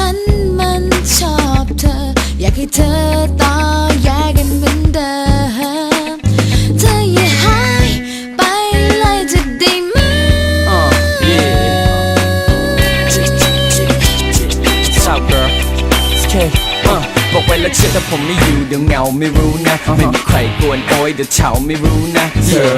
ฉันมันชอบเธอ อยากให้เธอ เดี๋ยวเงาไม่รู้นะ ไม่มีใครกวนโอ้ยเดี๋ยวเฉาไม่รู้นะเธอ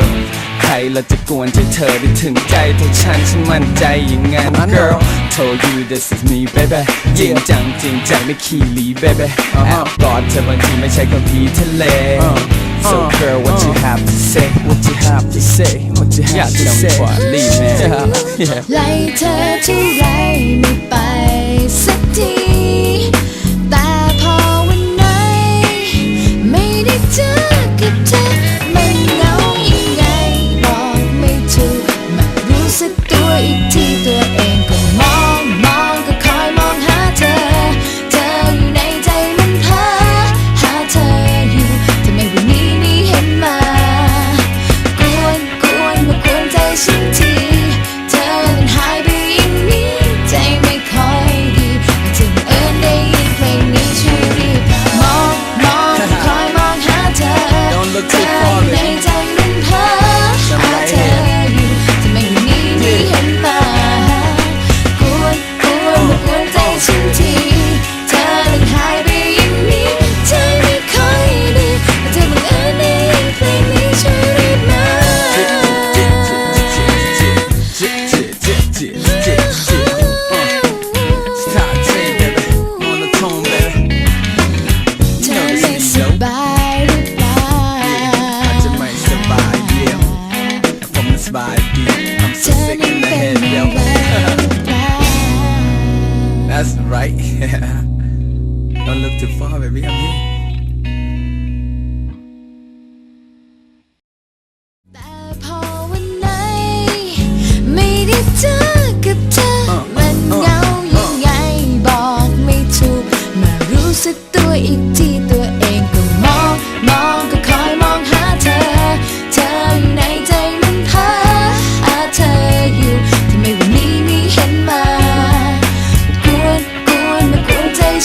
ใครเราจะกวนใจเธอได้ถึงใจเธอฉันฉันมั่นใจอย่างงั้น girl told you this is me baby จริงจังจริงจังไม่ขี้หลี baby แอบกอดเธอบางทีไม่ใช่คำพีทะเล So girl what you have to say what you have to say what you have to say อยากจะทำว่าลีแไล่เธอท่ไรไม่ไป That's right. Don't look too far, baby. I'm here.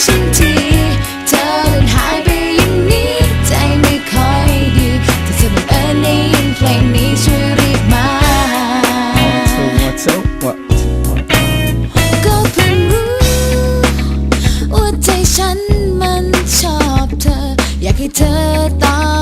เธอเดิหายไปอย่างนี้ ใจไม่ค่อยดีแต่เธอบัเอิญได้ยินเพลงนี้ช่วยรีบมา ก็เพิ่งรู้ว่ใจฉันมันชอบเธอ อยากให้เธอตาม